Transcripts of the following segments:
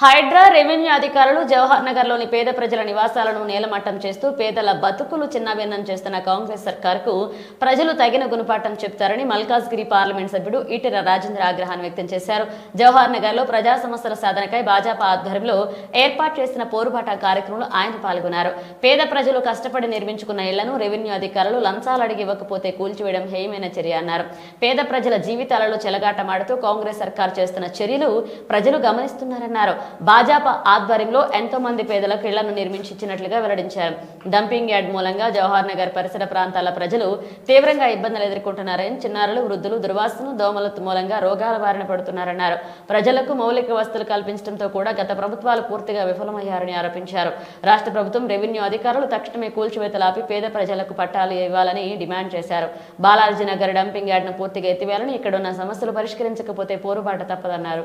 Hydraa revenue అధికారులు జవహర్ నగర్లోని పేద ప్రజల నివాసాలను నేలమట్టం చేస్తూ పేదల బతుకులు చిన్నభిన్నం చేస్తున్న కాంగ్రెస్ సర్కార్కు ప్రజలు తగిన గుణపాఠం చెప్తారని మల్కాజ్గిరి పార్లమెంట్ సభ్యుడు ఈటెల రాజేంద్ర ఆగ్రహాన్ని వ్యక్తం చేశారు. జవహర్ నగర్లో ప్రజా సమస్యల సాధనకై భాజపా ఆధ్వర్యంలో ఏర్పాటు చేసిన పోరుబాట కార్యక్రమంలో ఆయన పాల్గొన్నారు. పేద ప్రజలు కష్టపడి నిర్మించుకున్న ఇళ్ళను రెవెన్యూ అధికారులు లంచాలు అడిగి ఇవ్వకపోతే కూల్చివేయడం హేయమైన చర్య అన్నారు. పేద ప్రజల జీవితాలలో చెలగాటమాడుతూ కాంగ్రెస్ సర్కార్ చేస్తున్న చర్యలు ప్రజలు గమనిస్తున్నారన్నారు. భాజపా ఆధ్వర్యంలో ఎంతో మంది పేదలకు ఇళ్ళను నిర్మించినట్లుగా వెల్లడించారు. డంపింగ్ యార్డ్ మూలంగా జవహర్ నగర్ పరిసర ప్రాంతాల ప్రజలు తీవ్రంగా ఇబ్బందులు ఎదుర్కొంటున్నారని చిన్నారులు వృద్ధులు దుర్వాసన దోమల మూలంగా రోగాల బారిన పడుతున్నారన్నారు. ప్రజలకు మౌలిక వసతులు కల్పించడంతో కూడా గత ప్రభుత్వాలు పూర్తిగా విఫలమయ్యారని ఆరోపించారు. రాష్ట్ర ప్రభుత్వం రెవెన్యూ అధికారులు తక్షణమే కూల్చివేతలాపి పేద ప్రజలకు పట్టాలు ఇవ్వాలని డిమాండ్ చేశారు. బాలాజీ నగర్ డంపింగ్ యార్డ్ను పూర్తిగా ఎత్తివేయాలని ఇక్కడున్న సమస్యలు పరిష్కరించకపోతే పోరుబాట తప్పదన్నారు.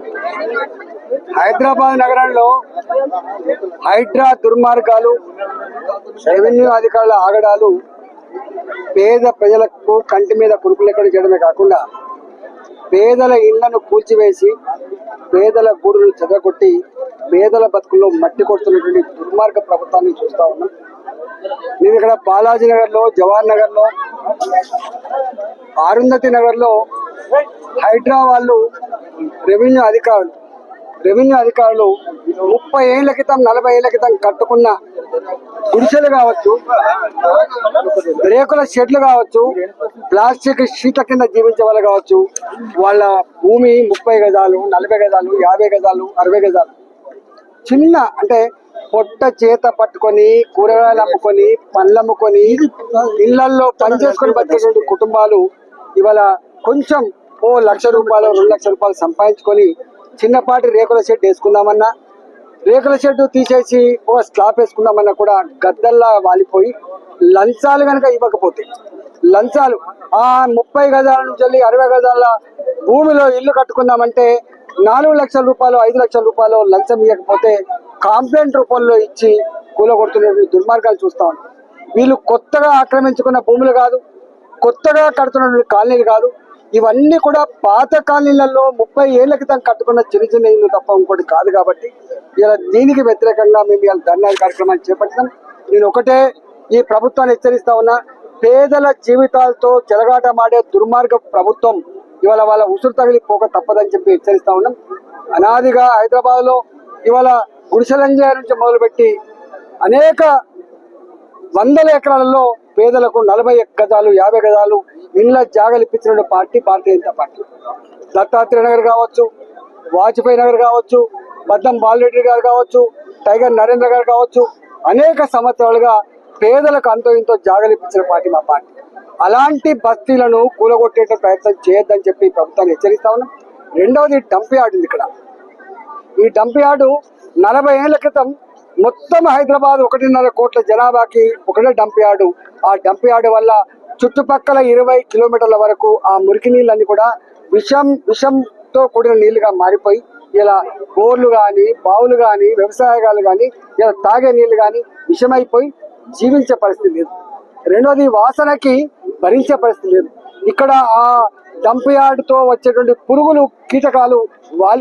హైదరాబాద్ నగరంలో హైడ్రా దుర్మార్గాలు రెవెన్యూ అధికారుల ఆగడాలు పేద ప్రజలకు కంటి మీద కురుకులెక్కడ చేయడమే కాకుండా పేదల ఇళ్ళను కూల్చివేసి పేదల గూడును చెదగొట్టి పేదల బతుకుల్లో మట్టి కొడుతున్నటువంటి దుర్మార్గ ప్రభుత్వాన్ని చూస్తా ఉన్నాం. మేము ఇక్కడ బాలాజీ నగర్లో జవహర్ నగర్లో అరుంధతి నగర్లో హైడ్రా వాళ్ళు రెవెన్యూ అధికారులు రెవెన్యూ అధికారులు ముప్పై ఏళ్ళ క్రితం నలభై ఏళ్ళ క్రితం కట్టుకున్న గుడిసెలు కావచ్చు రేకుల షెడ్లు కావచ్చు ప్లాస్టిక్ షీట్ల కింద జీవించే వాళ్ళు కావచ్చు వాళ్ళ భూమి ముప్పై గజాలు నలభై గజాలు యాభై గజాలు అరవై గజాలు. చిన్న అంటే పొట్ట చేత పట్టుకొని కూరగాయలు అమ్ముకొని పండ్లు అమ్ముకొని ఇళ్ళల్లో పని చేసుకొని బతికేటువంటి కుటుంబాలు ఇవాళ కొంచెం ఓ లక్ష రూపాయలు రెండు లక్షల రూపాయలు సంపాదించుకొని చిన్నపాటి రేకుల షెడ్ వేసుకుందామన్నా రేకుల షెడ్ తీసేసి ఒక స్లాబ్ వేసుకుందామన్నా కూడా గద్దల్లా వాలిపోయి లంచాలు కనుక ఇవ్వకపోతే లంచాలు ఆ ముప్పై గజాల నుంచి అరవై గజాల భూమిలో ఇల్లు కట్టుకుందామంటే నాలుగు లక్షల రూపాయలు ఐదు లక్షల రూపాయలు లంచం ఇవ్వకపోతే కాంప్లైంట్ రూపంలో ఇచ్చి కూలగొడుతున్న దుర్మార్గాలు చూస్తా వీళ్ళు కొత్తగా ఆక్రమించుకున్న భూములు కాదు కొత్తగా కడుతున్న కాలనీలు కాదు ఇవన్నీ కూడా పాత కాలనీలలో ముప్పై ఏళ్ళ క్రితం కట్టుకున్న చిన్న చిన్న ఇల్లు తప్ప ఇంకోటి కాదు కాబట్టి ఇలా దీనికి వ్యతిరేకంగా మేము ఇలా ధర్నా కార్యక్రమాన్ని చేపట్టినాం. నేను ఒకటే ఈ ప్రభుత్వాన్ని హెచ్చరిస్తా ఉన్నా పేదల జీవితాలతో చెలగాటమాడే దుర్మార్గ ప్రభుత్వం ఇవాళ వాళ్ళ ఉసురు తగిలిపోక తప్పదని చెప్పి హెచ్చరిస్తా ఉన్నాం. అనాదిగా హైదరాబాద్లో ఇవాళ గుడిసెలంజయ నుంచి మొదలుపెట్టి అనేక వందల ఎకరాలలో పేదలకు నలభై గజాలు యాభై గజాలు ఇండ్ల జాగలు ఇప్పించిన పార్టీ భారతీయ జనతా పార్టీ. దత్తాత్రేయ నగర్ కావచ్చు వాజ్పేయి నగర్ కావచ్చు బద్దం బాలరెడ్డి గారు కావచ్చు టైగర్ నరేంద్ర గారు కావచ్చు అనేక సంవత్సరాలుగా పేదలకు అంతో ఇంతో జాగలిపించిన ఇప్పించిన పార్టీ మా పార్టీ. అలాంటి బస్తీలను కూలగొట్టే ప్రయత్నం చేయొద్దని చెప్పి ప్రభుత్వాన్ని హెచ్చరిస్తా ఉన్నాం. రెండవది డంప్ యార్డ్ ఉంది ఇక్కడ. ఈ డంప్ యార్డు నలభై ఏళ్ళ క్రితం మొత్తం హైదరాబాద్ ఒకటిన్నర కోట్ల జనాభాకి ఒకటే డంప్ యార్డు. ఆ డంప్ యార్డు వల్ల చుట్టుపక్కల ఇరవై కిలోమీటర్ల వరకు ఆ మురికి నీళ్ళన్నీ కూడా విషం విషంతో కూడిన నీళ్ళుగా మారిపోయి ఇలా బోర్లు కానీ బావులు కానీ వ్యవసాయగాలు కానీ ఇలా తాగే నీళ్ళు కానీ విషమైపోయి జీవించే పరిస్థితి లేదు. రెండోది వాసనకి భరించే పరిస్థితి లేదు. ఇక్కడ ఆ డంప్ యార్డ్తో వచ్చేటువంటి పురుగులు కీటకాలు వాలి